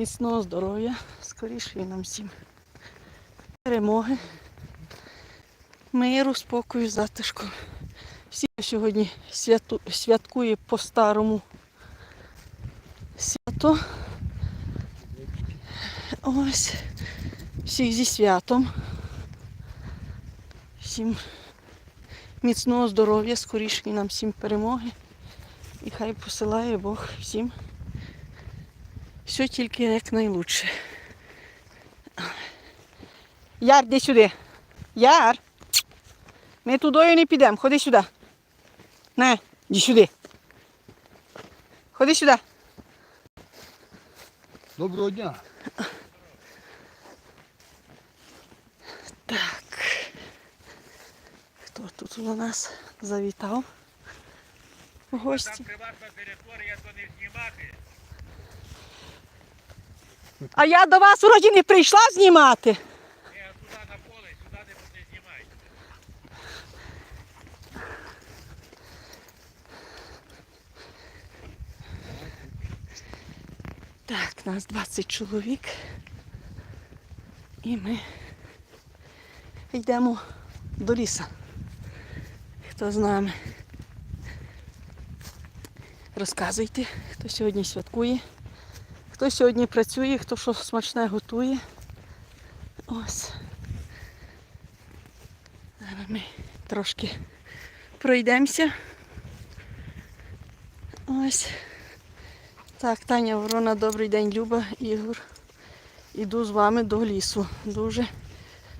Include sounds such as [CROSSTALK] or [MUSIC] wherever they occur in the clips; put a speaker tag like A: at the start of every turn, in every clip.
A: міцного здоров'я, скорішої нам всім. Перемоги, миру, спокою, затишку. Всі сьогодні святу, святкує по-старому свято. Ось. Всіх зі святом. Всім міцного здоров'я, скорішої нам всім перемоги. І хай посилає Бог всім. Все тільки як найлучше. Яр, де сюди. Яр. Ми тудою не підемо. Ходи сюди. Не, іди сюди. Ходи сюди.
B: Доброго дня.
A: Так. Хто тут у нас завітав? Гості.
C: Там приватна територія, то не знімати.
A: А я до вас вроді не прийшла знімати.
C: Я туди на поле, сюди не, не знімай.
A: Так, нас 20 чоловік. І ми йдемо до ліса. Хто з нами? Розказуйте, хто сьогодні святкує, хто сьогодні працює, хто що смачне готує. Ось. Зараз ми трошки пройдемося. Ось. Так, Таня Ворона, добрий день, Люба, Ігор. Іду з вами до лісу. Дуже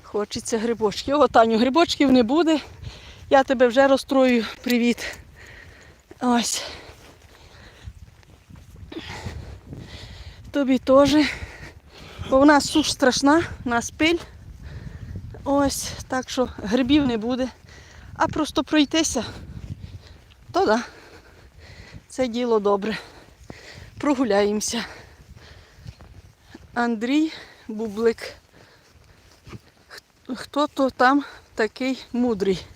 A: хочеться грибочки. О, Таню, грибочків не буде. Я тебе вже розстрою. Привіт. Ось. Тобі теж. Бо в нас суш страшна, у нас пиль. Ось, так що грибів не буде. А просто пройтися, то да. Це діло добре прогуляємося. Андрій Бублик. Хто то там такий мудрий?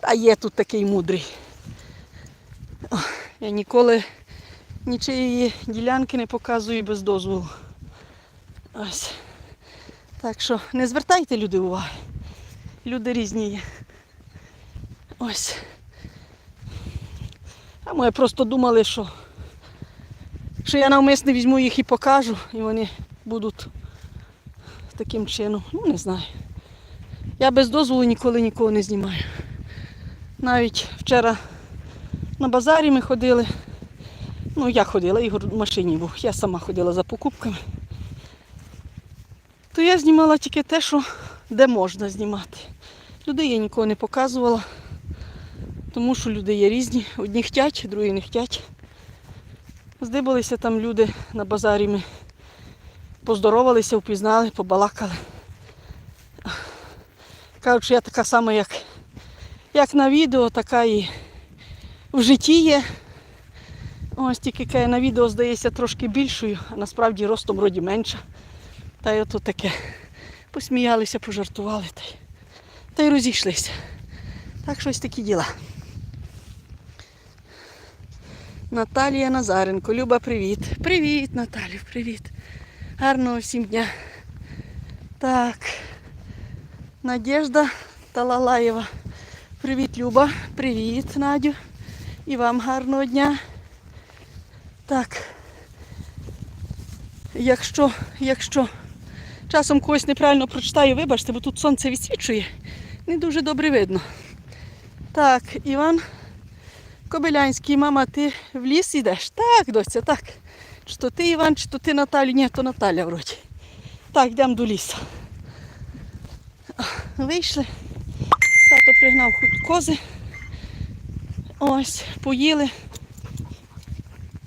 A: А є тут такий мудрий. О, Я ніколи нічиї ділянки не показую без дозволу. Ось. Так що не звертайте люди уваги. Люди різні є. Ось. А ми просто думали, що що я навмисно візьму їх і покажу, і вони будуть таким чином. Ну, не знаю. Я без дозволу ніколи нікого не знімаю. Навіть вчора на базарі ми ходили. Ну, я ходила, Ігор в машині був. Я сама ходила за покупками. То я знімала тільки те, що де можна знімати. Людей я нікого не показувала, тому що люди є різні. Одні хтять, другі не хтять. Здибалися там люди на базарі. Ми поздоровалися, впізнали, побалакали. Кажуть, що я така сама, як, як на відео, така і в житті є. Ось тільки на відео здається трошки більшою, а насправді ростом вроді менша. Та й ото таке. Посміялися, пожартували та й, та й розійшлися. Так щось такі діла. Наталія Назаренко. Люба, привіт. Привіт, Наталю, привіт. Гарного всім дня. Так. Надежда Талалаєва. Привіт, Люба. Привіт, Надю. І вам гарного дня. Так. Якщо, якщо часом когось неправильно прочитаю, вибачте, бо тут сонце відсвічує. Не дуже добре видно. Так, Іван Кобилянський, мама, ти в ліс йдеш? Так, доця, так. Чи то ти, Іван, чи то ти Наталю? Ні, то Наталя вроді. Так, йдемо до лісу. Вийшли. Тато пригнав кози. Ось, поїли.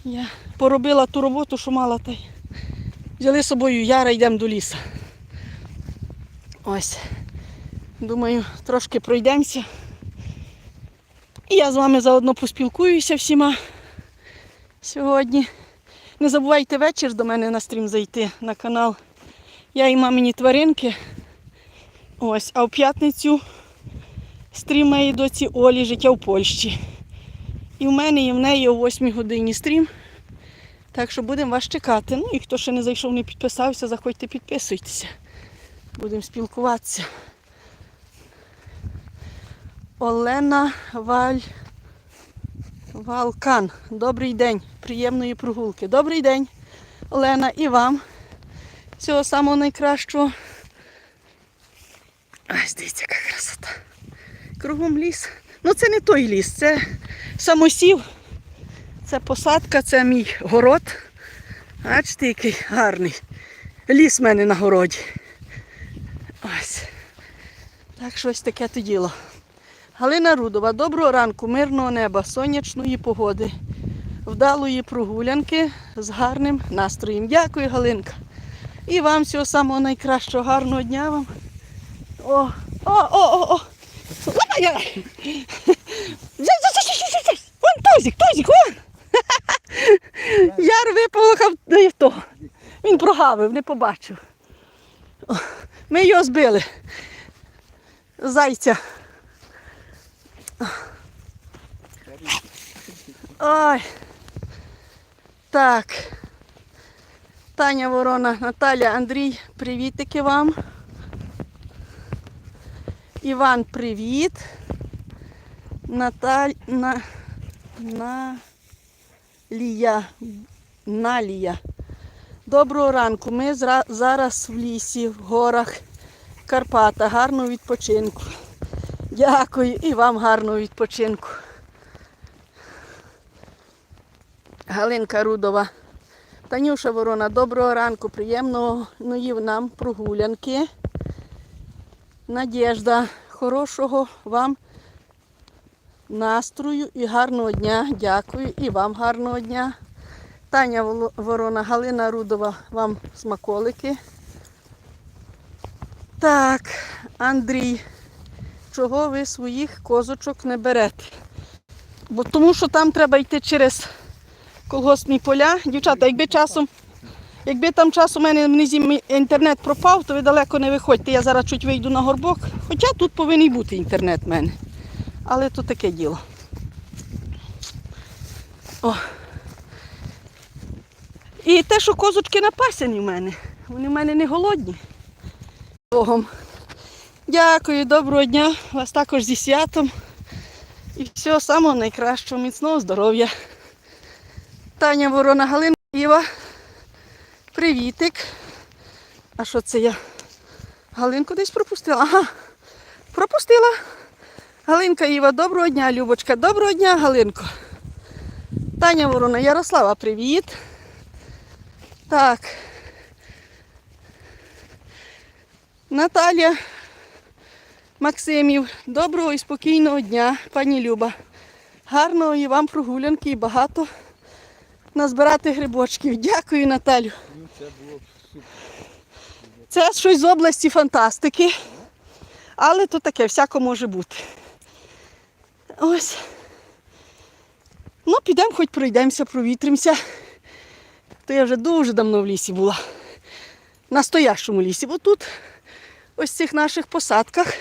A: Я поробила ту роботу, що мала та й. Взяли з собою яра, йдемо до лісу. Ось. Думаю, трошки пройдемося. І я з вами заодно поспілкуюся всіма сьогодні. Не забувайте вечір до мене на стрім зайти на канал. Я і мамині тваринки. Ось, а в п'ятницю стрім моєї доці Олі життя в Польщі. І в мене, і в неї о 8 годині стрім. Так що будемо вас чекати. Ну і хто ще не зайшов, не підписався, заходьте, підписуйтеся. Будемо спілкуватися. Олена Валь... Валкан. Добрий день. Приємної прогулки. Добрий день, Олена, і вам. Всього самого найкращого. Ось дивіться, яка красота. Кругом ліс. Ну це не той ліс, це самосів. Це посадка, це мій город. Бачите, який гарний. Ліс в мене на городі. Ось. Так що ось таке то діло. Галина Рудова, доброго ранку, мирного неба, сонячної погоди, вдалої прогулянки з гарним настроєм. Дякую, Галинка. І вам всього самого найкращого, гарного дня вам. О, о, о, о, о. Ай-яй-яй. Вон Тозик, Тозик, вон. Яр виполохав е, того. Він прогавив, не побачив. Ми його збили. Зайця. Ой. Так. Таня Ворона, Наталя, Андрій, привітики вам. Іван, привіт. Наталь... На... Налія. Налія. Доброго ранку. Ми зра- зараз в лісі, в горах Карпата. Гарного відпочинку. Дякую і вам гарного відпочинку. Галинка Рудова. Танюша Ворона, доброго ранку, приємної нам прогулянки. Надєжда, хорошого вам настрою і гарного дня. Дякую. І вам гарного дня. Таня Ворона, Галина Рудова, вам смаколики. Так, Андрій, чого ви своїх козочок не берете? Бо тому що там треба йти через колгоспні поля. Дівчата, якби часом, якби там часом у мене внизі інтернет пропав, то ви далеко не виходьте. Я зараз чуть вийду на горбок. Хоча тут повинен бути інтернет в мене. Але то таке діло. О. І те, що козочки напасені в мене. Вони в мене не голодні. Богом. Дякую, доброго дня. Вас також зі святом. І всього самого найкращого, міцного здоров'я. Таня Ворона Галина Іва. Привітик. А що це я? Галинку десь пропустила? Ага. Пропустила. Галинка Іва, доброго дня, Любочка. Доброго дня, Галинко. Таня Ворона, Ярослава, привіт. Так. Наталя Максимів, доброго і спокійного дня, пані Люба. Гарного і вам прогулянки і багато назбирати грибочків. Дякую, Наталю.
B: Ну, це було б супер.
A: Це щось з області фантастики. Але то таке, всяко може бути. Ось. Ну, підемо, хоч пройдемося, провітримося. То я вже дуже давно в лісі була. В настоящому лісі. Бо тут, ось в цих наших посадках,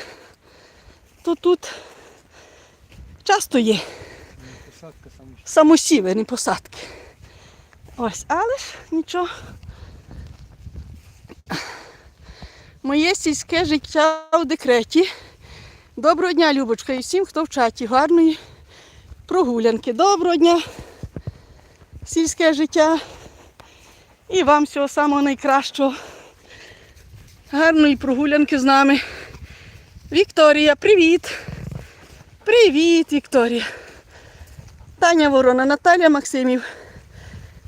A: то тут часто є
B: Ну, Посадка саме.
A: самосіви, не посадки. Ось, але ж нічого. Моє сільське життя у декреті. Доброго дня, Любочка, і всім, хто в чаті. Гарної прогулянки. Доброго дня. Сільське життя. І вам всього самого найкращого. Гарної прогулянки з нами. Вікторія, привіт. Привіт, Вікторія. Таня Ворона, Наталя Максимів.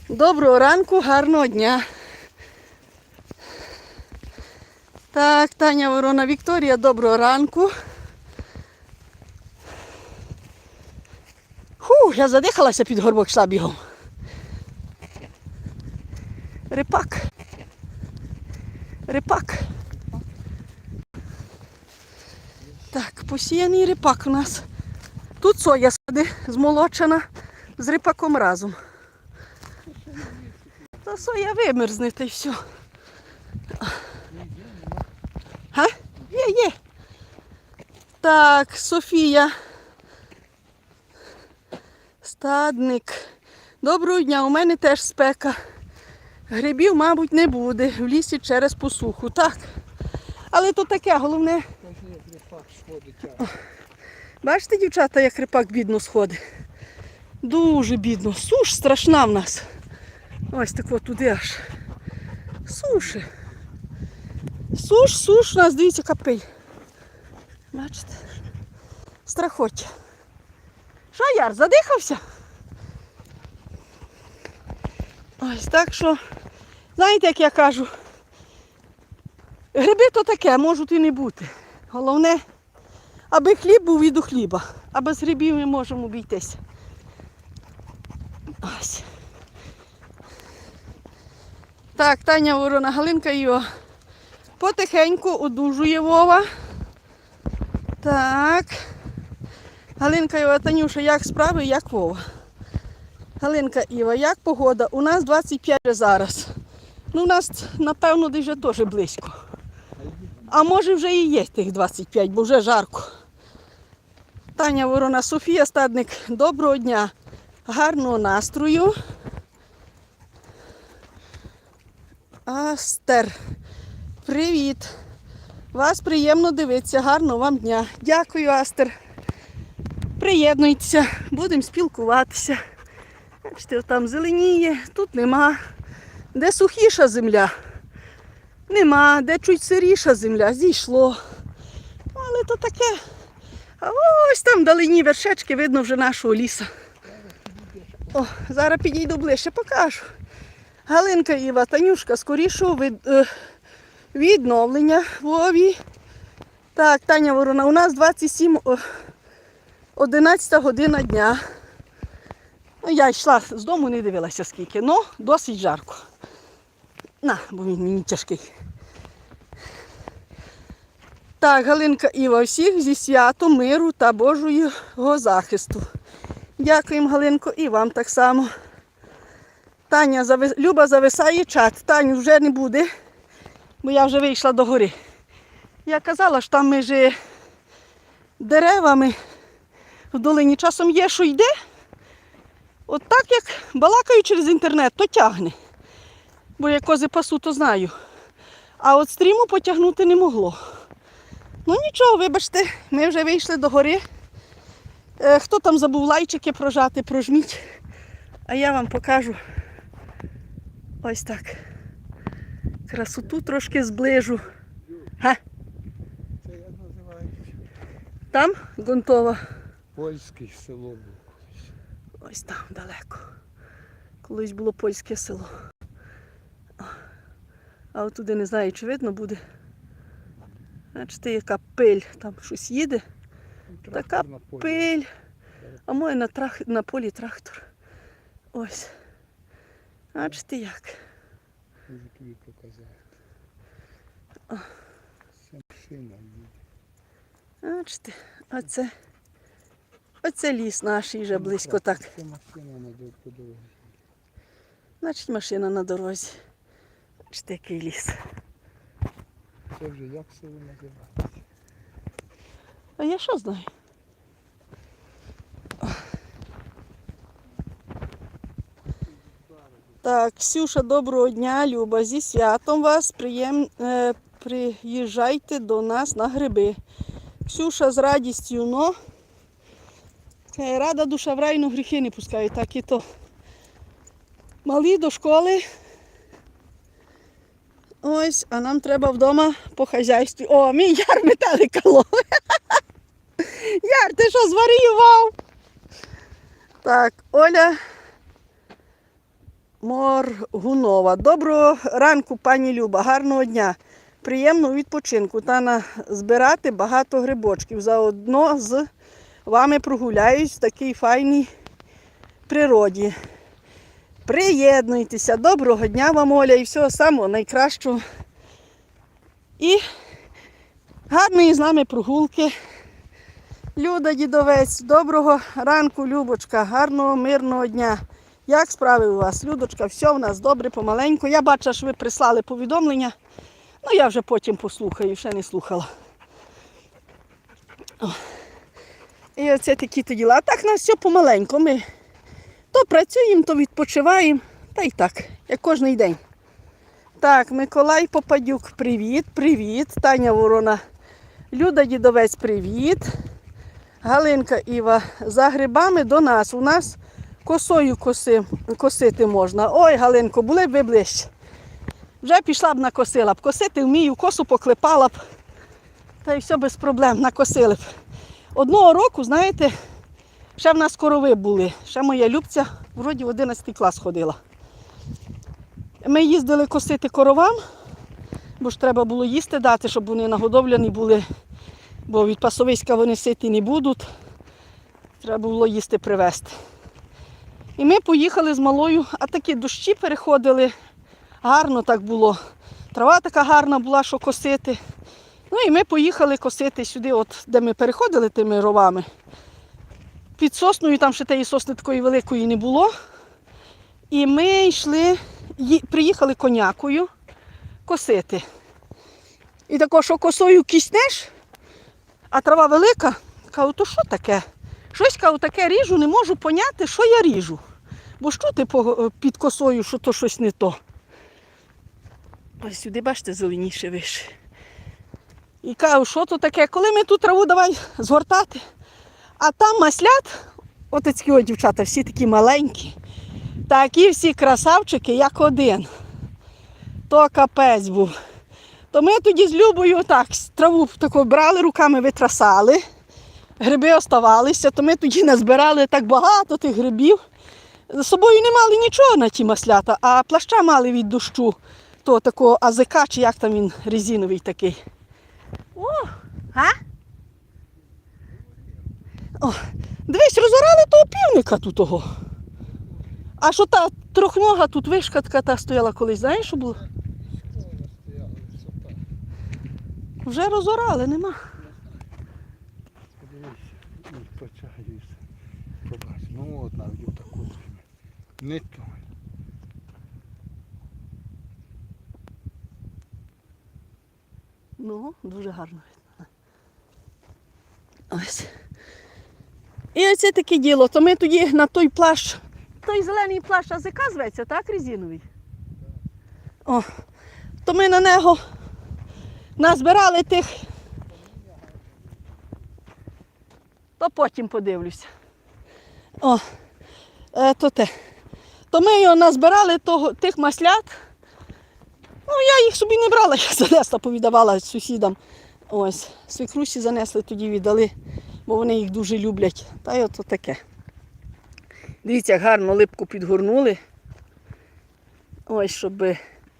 A: Доброго ранку, гарного дня. Так, Таня Ворона, Вікторія, доброго ранку. Ху, я задихалася під горбок бігом. Рипак. Рипак. Так, посіяний рипак у нас. Тут соя сади змолочена з рипаком разом. Та соя вимерзне та й все. Га? Є, є. Так, Софія. Стадник. Доброго дня, у мене теж спека. Грибів, мабуть, не буде в лісі через посуху, так. Але то таке, головне, бачите, дівчата, як рипак бідно сходить. Дуже бідно. Суш страшна в нас. Ось так от туди аж. Суші. Суш, суш, у нас дивіться капель. Бачите? Страхоття. Що, Яр, задихався? Ось так що, знаєте, як я кажу, гриби то таке, можуть і не бути. Головне, аби хліб був від у хліба, а без грибів ми можемо обійтися. Так, Таня Ворона, Галинка Йо. Потихеньку одужує Вова. Так. Галинка Іва, Танюша, як справи, як Вова? Галинка Іва, як погода? У нас 25 зараз. Ну, у нас, напевно, десь вже теж близько. А може вже і є тих 25, бо вже жарко. Таня Ворона, Софія Стадник, доброго дня, гарного настрою. Астер, привіт. Вас приємно дивитися, гарного вам дня. Дякую, Астер. Приєднуйтеся, будемо спілкуватися. Бачите, там зеленіє, тут нема. Де сухіша земля? Нема, де чуть сиріша земля, зійшло. Але то таке. А ось там вдалині вершечки, видно вже нашого ліса. О, зараз підійду ближче, покажу. Галинка Іва, Танюшка, скорішого від, е, відновлення Вові. Так, Таня Ворона, у нас 27, о, 11 година дня. Ну, я йшла з дому, не дивилася скільки, ну досить жарко. На, бо він мені тяжкий. Так, Галинка Іва, всіх зі святом, миру та Божого захисту. Дякуємо, Галинко, і вам так само. Таня, зави... Люба зависає чат. Таню вже не буде, бо я вже вийшла до гори. Я казала, що там між деревами в долині часом є, що йде. От так як балакаю через інтернет, то тягне. Бо я кози пасу, то знаю. А от стріму потягнути не могло. Ну нічого, вибачте, ми вже вийшли до гори. Е, хто там забув лайчики прожати, прожміть. А я вам покажу ось так. Красоту трошки зближу. Га,
B: Це я називаю
A: там Гонтова.
B: польське село було.
A: Ось там далеко. Колись було польське село. А от туди не знаю, чи видно буде. Бачите, яка пиль, там щось їде.
B: Трактор
A: Така. Пиль. А моє на, трах... на полі трактор. Ось. Бачите як.
B: Можу тобі показати. Це машина їде.
A: Бачите, оце. Оце ліс наш і вже близько так.
B: Це машина на до- дорозі.
A: Значить машина на дорозі. Бачите, який ліс.
B: Це вже як село називається?
A: А я що знаю? Так, Ксюша, доброго дня, Люба. Зі святом вас. Приєм... е, приїжджайте до нас на гриби. Ксюша з радістю, но е, рада душа в рай, но гріхи не пускає, так і то. Малі до школи. Ось, а нам треба вдома по хазяйстві. О, мій яр метелика. [LAUGHS] Яр, ти що зварював? Так, Оля Моргунова. Доброго ранку, пані Люба, гарного дня. Приємного відпочинку та на збирати багато грибочків. Заодно з вами прогуляюсь в такій файній природі. Приєднуйтеся. Доброго дня вам, Оля, і всього самого найкращого. І гарної з нами прогулки. Люда Дідовець, доброго ранку, Любочка, гарного, мирного дня. Як справи у вас, Людочка? Все в нас добре, помаленьку. Я бачу, що ви прислали повідомлення. Ну, я вже потім послухаю, ще не слухала. О. І оце такі то діла. А так нас все помаленьку. Ми То працюємо, то відпочиваємо. Та й так, як кожен день. Так, Миколай Попадюк, привіт, привіт. Таня Ворона. Люда Дідовець, привіт. Галинка Іва, за грибами до нас. У нас косою коси, косити можна. Ой, Галинко, були б ви ближче. Вже пішла б накосила б. Косити вмію, косу поклепала б. Та й все без проблем, накосили б. Одного року, знаєте, ще в нас корови були. Ще моя Любця вроді в 11 клас ходила. Ми їздили косити коровам, бо ж треба було їсти дати, щоб вони нагодовлені були, бо від пасовиська вони ситі не будуть. Треба було їсти привезти. І ми поїхали з малою, а такі дощі переходили. Гарно так було. Трава така гарна була, що косити. Ну і ми поїхали косити сюди, от, де ми переходили тими ровами. Під сосною там ще тієї сосни такої великої не було. І ми йшли, приїхали конякою косити. І тако, що косою киснеш, а трава велика, кажу, то що таке? Щось кажу, таке ріжу, не можу поняти, що я ріжу. Бо що ти під косою, що то щось не то. Ось сюди, бачите, зеленіше вище. І кажу, що то таке, коли ми ту траву давай згортати. А там маслят, отакі от дівчата, всі такі маленькі. Такі всі красавчики, як один. То капець був. То ми тоді з Любою так, траву таку брали, руками витрасали, гриби оставалися, то ми тоді назбирали так багато тих грибів. З собою не мали нічого на ті маслята, а плаща мали від дощу, то такого азика, чи як там він резиновий такий. О, а? О, дивись, розорали того півника тут того. А що та трохнога тут вишка така та стояла колись, знаєш, що було? Вже розорали, нема.
B: Подивися, і почаюся. Побач. Ну от навіть таку. Не той.
A: Ну, дуже гарно видно. Ось. І оце таке діло. То ми тоді на той плащ, той зелений плащ АЗК зветься, так, резиновий? О, то ми на нього назбирали тих. То потім подивлюся. О, е, то те. То ми його назбирали того, тих маслят. Ну, я їх собі не брала, [LAUGHS] я занесла, повідавала сусідам. Ось, свекрусі занесли, тоді віддали, бо вони їх дуже люблять. Та й ото таке. Дивіться, як гарно липку підгорнули. Ось, щоб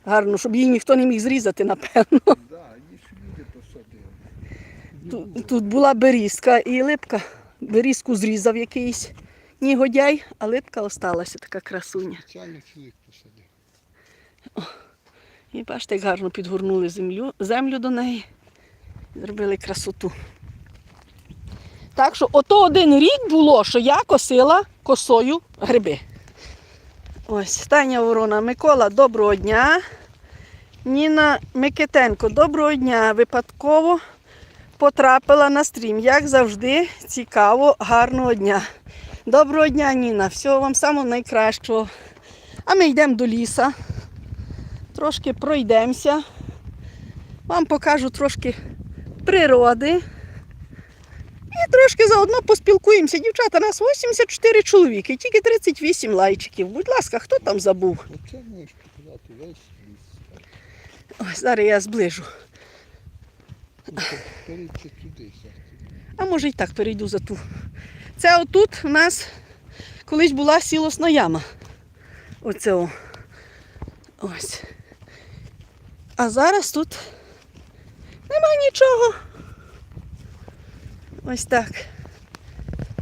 A: гарно, щоб її ніхто не міг зрізати, напевно.
B: Посадили.
A: Тут, тут була берізка і липка. Берізку зрізав якийсь нігодяй, а липка осталася така красуня.
B: Спеціально чоловік посадив.
A: І бачите, як гарно підгорнули землю, землю до неї. Зробили красоту. Так що ото один рік було, що я косила косою гриби. Ось, Таня Ворона, Микола, доброго дня. Ніна Микитенко, доброго дня. Випадково потрапила на стрім. Як завжди, цікаво, гарного дня. Доброго дня, Ніна. Всього вам самого найкращого. А ми йдемо до ліса трошки пройдемося. Вам покажу трошки природи. І трошки заодно поспілкуємося. Дівчата, нас 84 чоловіки, тільки 38 лайчиків. Будь ласка, хто там забув? Ось зараз я зближу.
B: Ну.
A: А може і так перейду за ту. Це отут у нас колись була сілосна яма. Оце. Ось. А зараз тут нема нічого. Ось так.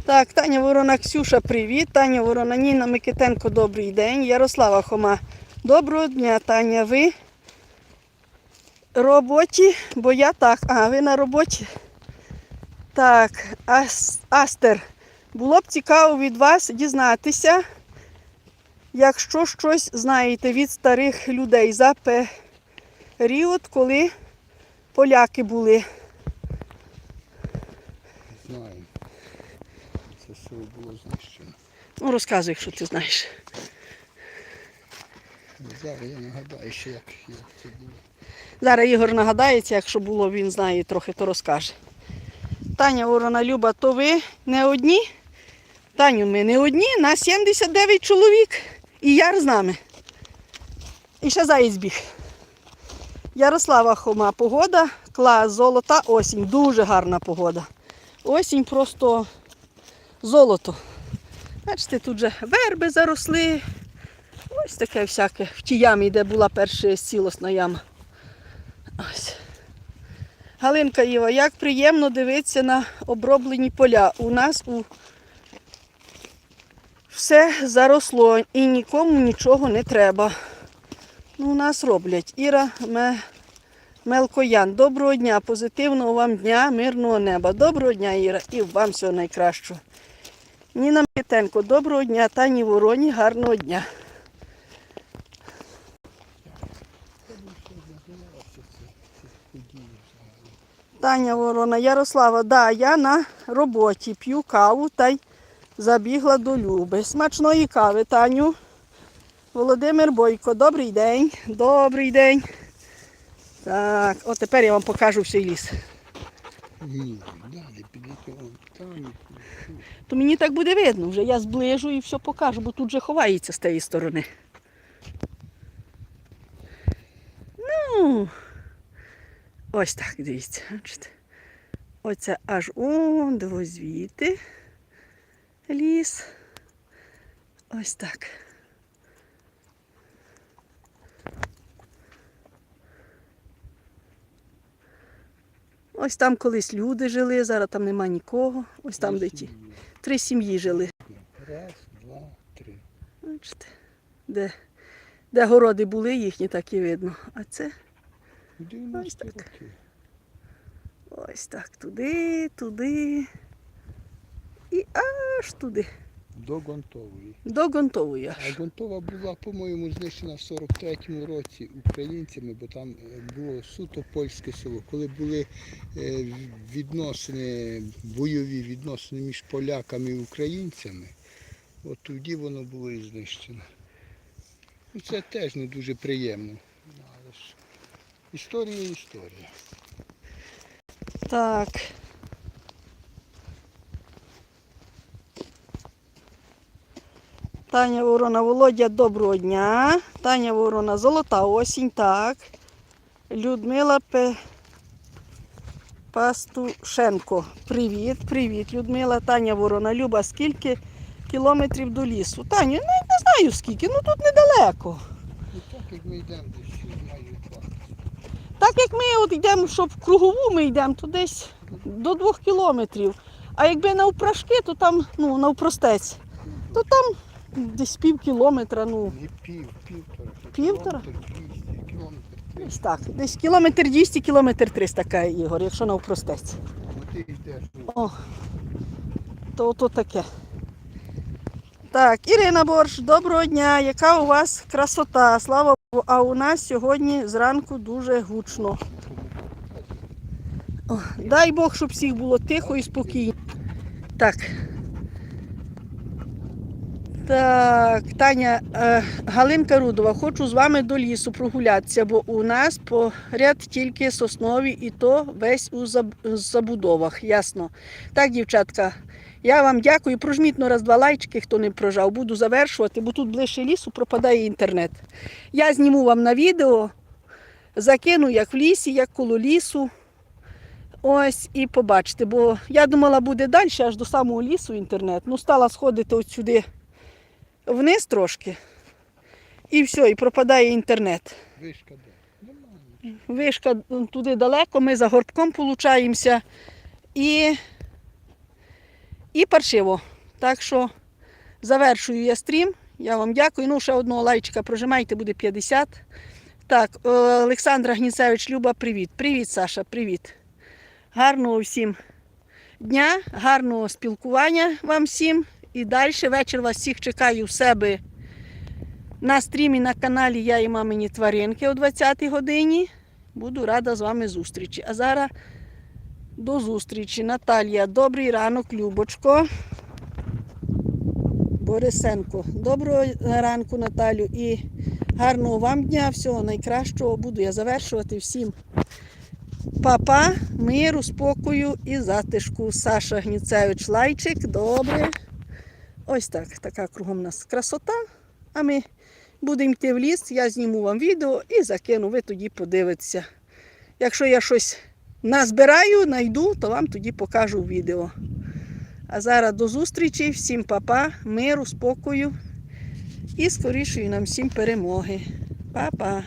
A: Так, Таня Ворона Ксюша, привіт. Таня Ворона Ніна Микитенко, добрий день. Ярослава Хома. Доброго дня, Таня. Ви роботі, бо я так. А, ви на роботі. Так, Ас- Астер, було б цікаво від вас дізнатися, якщо щось знаєте від старих людей за період, коли поляки були.
B: Знаємо. Це все було знищено.
A: Ну, розказуй, якщо ти знаєш.
B: Зараз я нагадаю, що як, як це було.
A: Зараз Ігор нагадається, якщо було, він знає трохи, то розкаже. Таня Ворона Люба, то ви не одні? Таню, ми не одні, нас 79 чоловік. І яр з нами. І ще заєць біг. Ярослава Хома, погода, клас, золота, осінь. Дуже гарна погода. Осінь просто золото. Бачите, тут же верби заросли. Ось таке всяке. В тій ямі, де була перша сілосна яма. Ось. Галинка Іва, як приємно дивитися на оброблені поля. У нас у все заросло і нікому нічого не треба. Ну, у нас роблять. Іра Ме... Мелкоян. Доброго дня, позитивного вам дня, мирного неба. Доброго дня, Іра, і вам всього найкращого. Ніна Микитенко, доброго дня, Тані Вороні, гарного дня. Таня Ворона, Ярослава, да, я на роботі п'ю каву та й забігла до Люби. Смачної кави, Таню. Володимир Бойко, добрий день. Добрий день. Так, от тепер я вам покажу всій ліс.
B: Ні, далі підійти там.
A: То мені так буде видно, вже я зближу і все покажу, бо тут вже ховається з тієї сторони. Ну, ось так, дивіться. Оце аж он, диво звідти ліс. Ось так. Ось там колись люди жили, зараз там нема нікого. Ось там де ті. Три сім'ї жили.
B: Раз, два, три.
A: Бачите, де, де городи були їхні, так і видно. А це
B: У 90
A: Ось так. ось так туди, туди і аж туди.
B: До Гонтової.
A: До Гонтової
B: А. Гонтова була, по-моєму, знищена в 43-му році українцями, бо там е, було суто польське село. Коли були е, відносини, бойові відносини між поляками і українцями, от тоді воно було і знищено. Ну, Це теж не дуже приємно. Але ж історія історія.
A: Так. Таня Ворона, Володя, доброго дня. Таня Ворона, золота осінь, так. Людмила Пе... Пастушенко. Привіт, привіт, Людмила, Таня Ворона. Люба, скільки кілометрів до лісу? Таню, не, не знаю скільки, ну тут недалеко.
B: І так як ми йдемо десь ще майже два.
A: Так як ми от йдемо, щоб в кругову ми йдемо, то десь до двох кілометрів. А якби навпрашки, то там, ну, навпростець, то там десь пів кілометра, ну,
B: Не пів, півтора.
A: Півтора?
B: Кілометр 200, кілометр 300.
A: десь так. Десь кілометр 200, кілометр 300, каже Ігор, якщо навпростець.
B: Бо ти йдеш. ну,
A: О, то то таке. Так, Ірина Борщ, доброго дня. Яка у вас красота? Слава Богу. А у нас сьогодні зранку дуже гучно. О, дай Бог, щоб всіх було тихо і спокійно. Так. Так, Таня, е, Галинка Рудова, хочу з вами до лісу прогулятися, бо у нас поряд тільки соснові і то весь у забудовах. Ясно. Так, дівчатка, я вам дякую. Прожміть ну раз два лайчики, хто не прожав. Буду завершувати, бо тут ближче лісу пропадає інтернет. Я зніму вам на відео, закину як в лісі, як коло лісу. Ось і побачите, бо я думала, буде далі, аж до самого лісу інтернет. Ну, стала сходити от сюди вниз трошки. І все, і пропадає інтернет.
B: Вишка де?
A: Вишка туди далеко, ми за горбком получаємося. І, і паршиво. Так що завершую я стрім. Я вам дякую. Ну, ще одного лайчика прожимайте, буде 50. Так, е, Олександра Гніцевич, Люба, привіт. Привіт, Саша, привіт. Гарного всім дня, гарного спілкування вам всім. І далі вечір вас всіх чекаю в себе на стрімі на каналі Я і мамині тваринки о 20-й годині. Буду рада з вами зустрічі. А зараз до зустрічі. Наталія, добрий ранок, Любочко. Борисенко. Доброго ранку, Наталю, і гарного вам дня, всього найкращого. Буду я завершувати всім. Папа, миру, спокою і затишку. Саша Гніцевич лайчик. Добре. Ось так, така кругом у нас красота. А ми будемо йти в ліс, я зніму вам відео і закину, ви тоді подивитеся. Якщо я щось назбираю, знайду, то вам тоді покажу відео. А зараз до зустрічі, всім па-па, миру, спокою і скорішої нам всім перемоги. Па-па!